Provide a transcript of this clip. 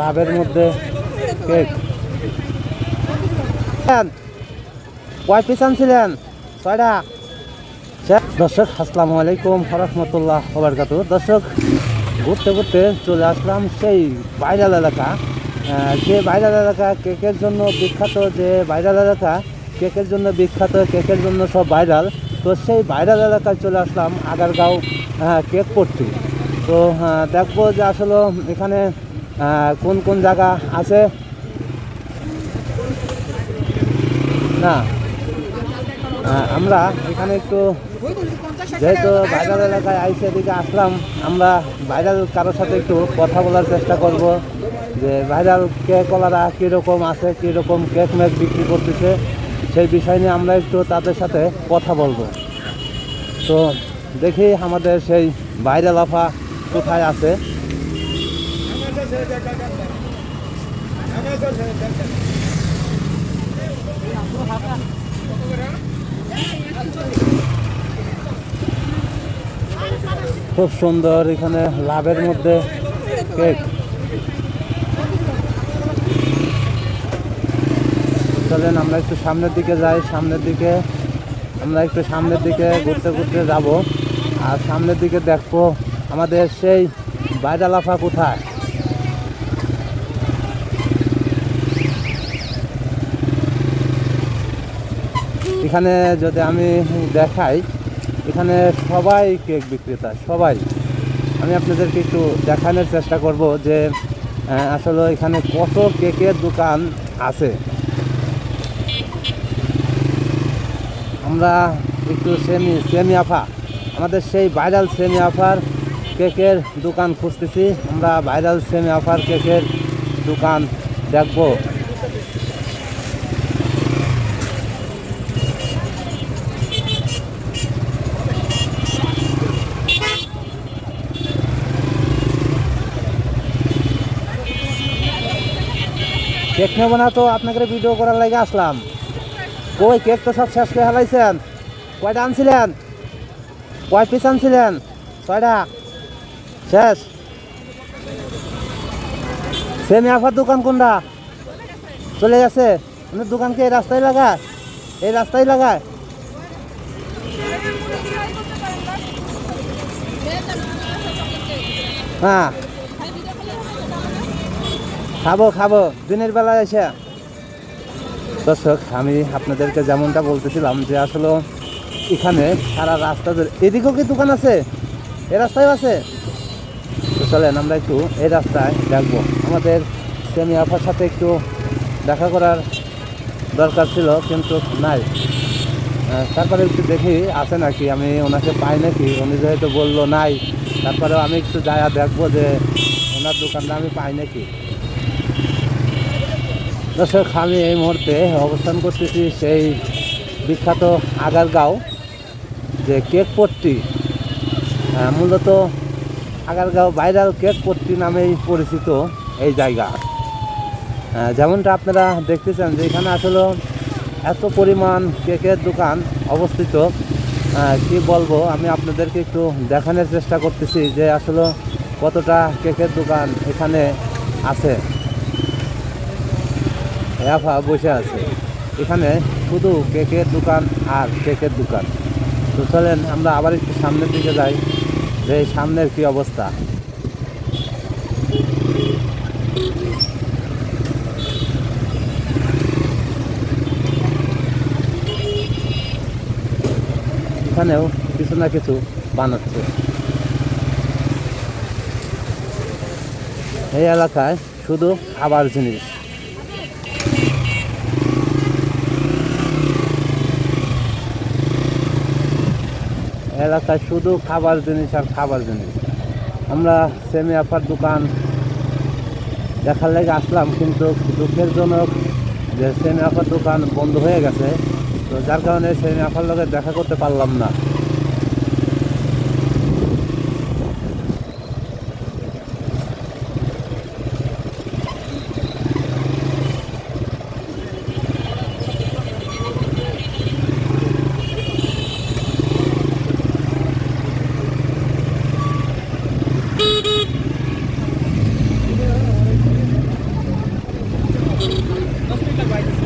লাভের মধ্যে কেক। কয় পিস আনছিলেন ছয়টা। দর্শক, আসসালামু আলাইকুম রহমতুল্লাহ ওবরকাত দর্শক, ঘুরতে ঘুরতে চলে আসলাম সেই ভাইরাল এলাকা। যে বাইরাল এলাকা কেকের জন্য বিখ্যাত, যে ভাইরাল এলাকা কেকের জন্য বিখ্যাত, কেকের জন্য সব ভাইরাল, তো সেই ভাইরাল এলাকায় চলে আসলাম আগারগাঁও কেক পট্টি তো দেখব যে আসলে এখানে কোন কোন জায়গা আছে? না। আমরা এখানে একটু যেহেতু ভাইরাল এলাকায় আইসে এদিকে আসলাম, আমরা ভাইরাল কারোর সাথে একটু কথা বলার চেষ্টা করব যে ভাইরাল কেকওয়ালারা কীরকম আছে, কীরকম কেক মেক বিক্রি করতেছে, সেই বিষয় নিয়ে আমরা একটু তাদের সাথে কথা বলব। তো দেখি আমাদের সেই ভাইরাল আফা কোথায় আছে। খুব সুন্দর এখানে লাভের মধ্যে কেক। চলেন আমরা একটু সামনের দিকে যাই, সামনের দিকে। আমরা একটু সামনের দিকে ঘুরতে ঘুরতে যাব। আর সামনের দিকে দেখব আমাদের সেই বাইডা লাফা কোথায়? এখানে যদি আমি দেখাই, এখানে সবাই কেক বিক্রেতা, সবাই। আমি আপনাদেরকে একটু দেখানোর চেষ্টা করব যে আসলে এখানে কত কেকের দোকান আছে। আমরা একটু সেমি সেমি আফা আমাদের সেই ভাইরাল সেমি আফার কেকের দোকান খুঁজতেছি। আমরা ভাইরাল সেমি আফার কেকের দোকান দেখব। কেক নেব না তো, আপনাকে ভিডিও করার লাগে আসলাম। কই, কেক তো সব শেষ করে হেলাইছেন কয়টা আনছিলেন? কয় পিস আনছিলেন? ছয়টা? শেষ? সেমি আফার দোকান কোনটা? চলে গেছে। আপনার দোকানকে এই রাস্তায় লাগায়? এই রাস্তায় লাগায়? হ্যাঁ। খাব খাব। দিনের বেলা এসে। দর্শক, আমি আপনাদেরকে যেমনটা বলতেছিলাম যে আসলে এখানে সারা রাস্তা ধরে এদিকেও কি দোকান আছে? এ রাস্তায় আছে? চলেন, আমরা একটু এই রাস্তায় দেখব। আমাদের সেমি আফার সাথে একটু দেখা করার দরকার ছিল, কিন্তু নাই। তারপরে একটু দেখি, আছে নাকি? আমি ওনাকে পাই নাকি? উনি যেহেতু বলল নাই, তারপরেও আমি একটু যায়া দেখব যে ওনার দোকানটা আমি পাই নাকি। দর্শক, আমি এই মুহূর্তে অবস্থান করতেছি সেই বিখ্যাত আগারগাঁও, যে কেক পট্টি মূলত আগারগাঁও ভাইরাল কেক পট্টি নামেই পরিচিত এই জায়গা। যেমনটা আপনারা দেখতেছেন যে এখানে আসলে এত পরিমাণ কেকের দোকান অবস্থিত। কি বলব, আমি আপনাদেরকে একটু দেখানোর চেষ্টা করতেছি যে আসলে কতটা কেকের দোকান এখানে আছে। এফা বসে আছে। এখানে শুধু কেকের দোকান আর কেকের দোকান। তো চলেন, আমরা আবার একটু সামনের দিকে যাই, যে সামনের কি অবস্থা। এখানেও কিছু না কিছু বানাচ্ছে। এই এলাকায় শুধু খাবার জিনিস। এলাকায় শুধু খাবার জিনিস আর খাবার জিনিস। আমরা সেমি আপার দোকান দেখার লেগে আসলাম, কিন্তু দুঃখের জনক যে সেমি আপার দোকান বন্ধ হয়ে গেছে, তো যার কারণে সেমি আপার লগে দেখা করতে পারলাম না। দশ মিনিট লাগবে